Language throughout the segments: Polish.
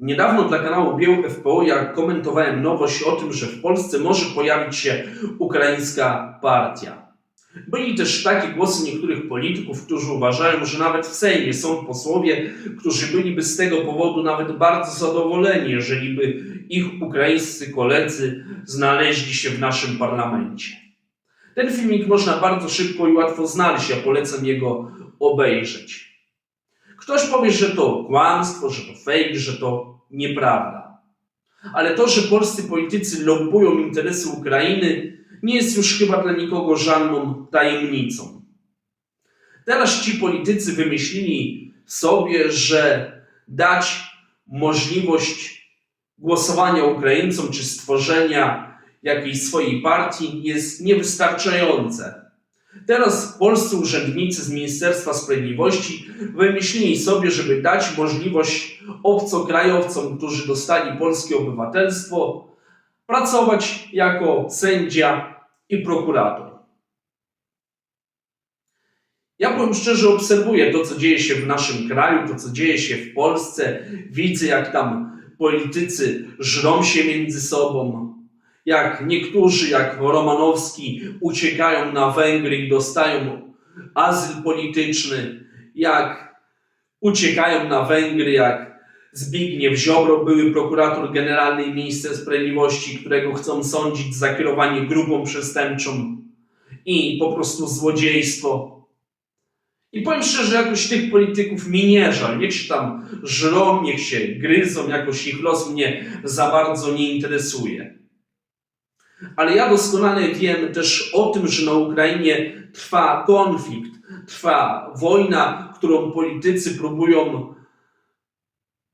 Niedawno dla kanału Bieł FPO ja komentowałem nowość o tym, że w Polsce może pojawić się ukraińska partia. Byli też takie głosy niektórych polityków, którzy uważają, że nawet w Sejmie są posłowie, którzy byliby z tego powodu nawet bardzo zadowoleni, jeżeli by ich ukraińscy koledzy znaleźli się w naszym parlamencie. Ten filmik można bardzo szybko i łatwo znaleźć, ja polecam jego obejrzeć. Ktoś powie, że to kłamstwo, że to fake, że to nieprawda. Ale to, że polscy politycy lobbują interesy Ukrainy, nie jest już chyba dla nikogo żadną tajemnicą. Teraz ci politycy wymyślili sobie, że dać możliwość głosowania Ukraińcom czy stworzenia jakiejś swojej partii jest niewystarczające. Teraz polscy urzędnicy z Ministerstwa Sprawiedliwości wymyślili sobie, żeby dać możliwość obcokrajowcom, którzy dostali polskie obywatelstwo, pracować jako sędzia i prokurator. Ja powiem szczerze, obserwuję to, co dzieje się w naszym kraju, to, co dzieje się w Polsce. Widzę, jak tam politycy żrą się między sobą, jak niektórzy, jak Romanowski, uciekają na Węgry i dostają azyl polityczny, jak uciekają na Węgry, jak Zbigniew Ziobro, były prokurator generalny i minister sprawiedliwości, którego chcą sądzić za kierowanie grupą przestępczą i po prostu złodziejstwo. I powiem szczerze, jakoś tych polityków mi nie żal. Niech się tam żrą, niech się gryzą, jakoś ich los mnie za bardzo nie interesuje. Ale ja doskonale wiem też o tym, że na Ukrainie trwa konflikt, trwa wojna, którą politycy próbują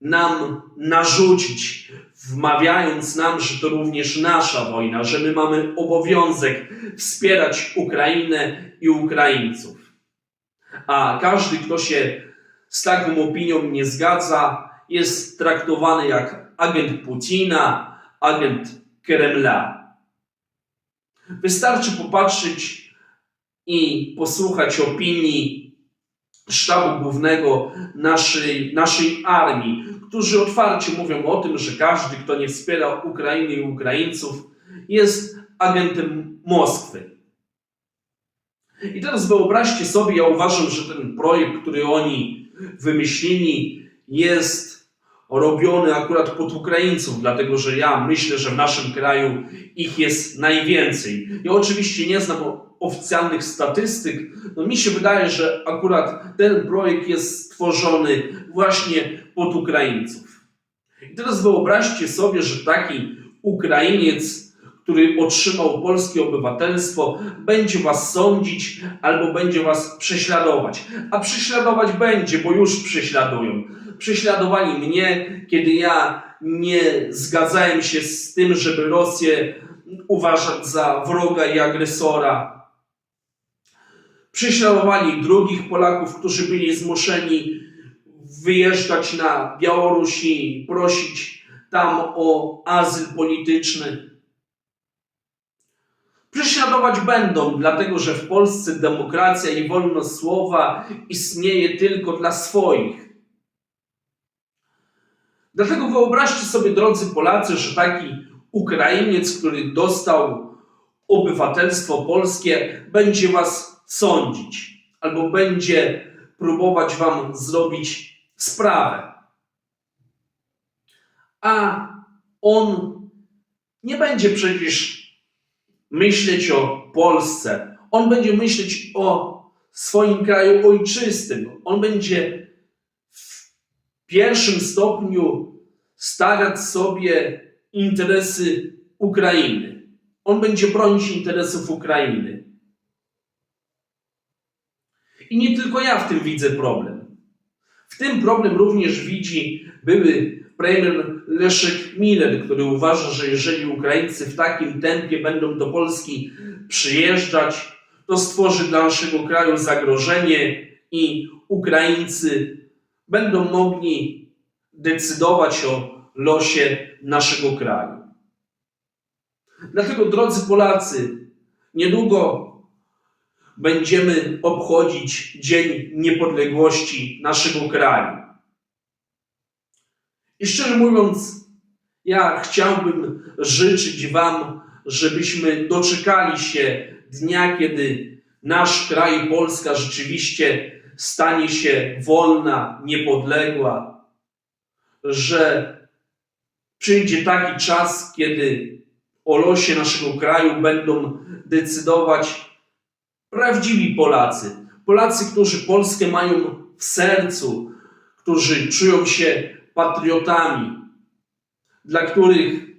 nam narzucić, wmawiając nam, że to również nasza wojna, że my mamy obowiązek wspierać Ukrainę i Ukraińców. A każdy, kto się z taką opinią nie zgadza, jest traktowany jak agent Putina, agent Kremla. Wystarczy popatrzeć i posłuchać opinii sztabu głównego naszej, naszej armii, którzy otwarcie mówią o tym, że każdy, kto nie wspiera Ukrainy i Ukraińców, jest agentem Moskwy. I teraz wyobraźcie sobie, ja uważam, że ten projekt, który oni wymyślili, jest robiony akurat pod Ukraińców, dlatego że ja myślę, że w naszym kraju ich jest najwięcej. Ja oczywiście nie znam oficjalnych statystyk, no mi się wydaje, że akurat ten projekt jest stworzony właśnie pod Ukraińców. I teraz wyobraźcie sobie, że taki Ukrainiec, który otrzymał polskie obywatelstwo, będzie was sądzić albo będzie was prześladować. A prześladować będzie, bo już prześladują. Prześladowali mnie, kiedy ja nie zgadzałem się z tym, żeby Rosję uważać za wroga i agresora. Prześladowali drugich Polaków, którzy byli zmuszeni wyjeżdżać na Białoruś i prosić tam o azyl polityczny. Prześladować będą, dlatego że w Polsce demokracja i wolność słowa istnieje tylko dla swoich. Dlatego wyobraźcie sobie, drodzy Polacy, że taki Ukrainiec, który dostał obywatelstwo polskie, będzie was sądzić albo będzie próbować wam zrobić sprawę. A on nie będzie przecież myśleć o Polsce. On będzie myśleć o swoim kraju ojczystym. On będzie w pierwszym stopniu stawiać sobie interesy Ukrainy. On będzie bronić interesów Ukrainy. I nie tylko ja w tym widzę problem. W tym problem również widzi były premier Leszek Miller, który uważa, że jeżeli Ukraińcy w takim tempie będą do Polski przyjeżdżać, to stworzy dla naszego kraju zagrożenie i Ukraińcy będą mogli decydować o losie naszego kraju. Dlatego, drodzy Polacy, niedługo będziemy obchodzić Dzień Niepodległości naszego kraju. I szczerze mówiąc, ja chciałbym życzyć Wam, żebyśmy doczekali się dnia, kiedy nasz kraj, Polska rzeczywiście stanie się wolna, niepodległa, że przyjdzie taki czas, kiedy o losie naszego kraju będą decydować prawdziwi Polacy. Polacy, którzy Polskę mają w sercu, którzy czują się patriotami, dla których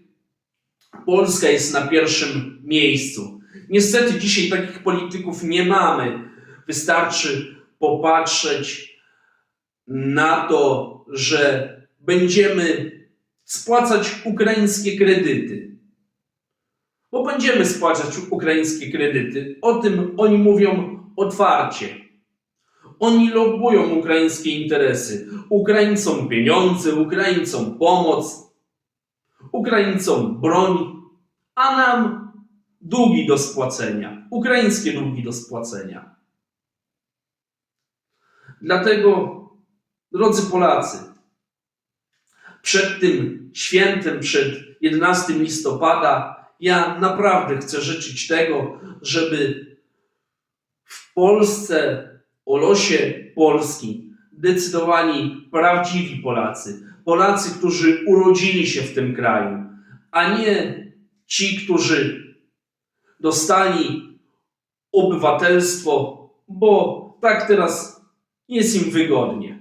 Polska jest na pierwszym miejscu. Niestety dzisiaj takich polityków nie mamy. Wystarczy popatrzeć na to, że będziemy spłacać ukraińskie kredyty. Bo będziemy spłacać ukraińskie kredyty. O tym oni mówią otwarcie. Oni lobują ukraińskie interesy. Ukraińcom pieniądze, Ukraińcom pomoc, Ukraińcom broń, a nam długi do spłacenia. Ukraińskie długi do spłacenia. Dlatego, drodzy Polacy, przed tym świętem, przed 11 listopada, ja naprawdę chcę życzyć tego, żeby w Polsce o losie Polski decydowali prawdziwi Polacy. Polacy, którzy urodzili się w tym kraju, a nie ci, którzy dostali obywatelstwo, bo tak teraz jest im wygodnie.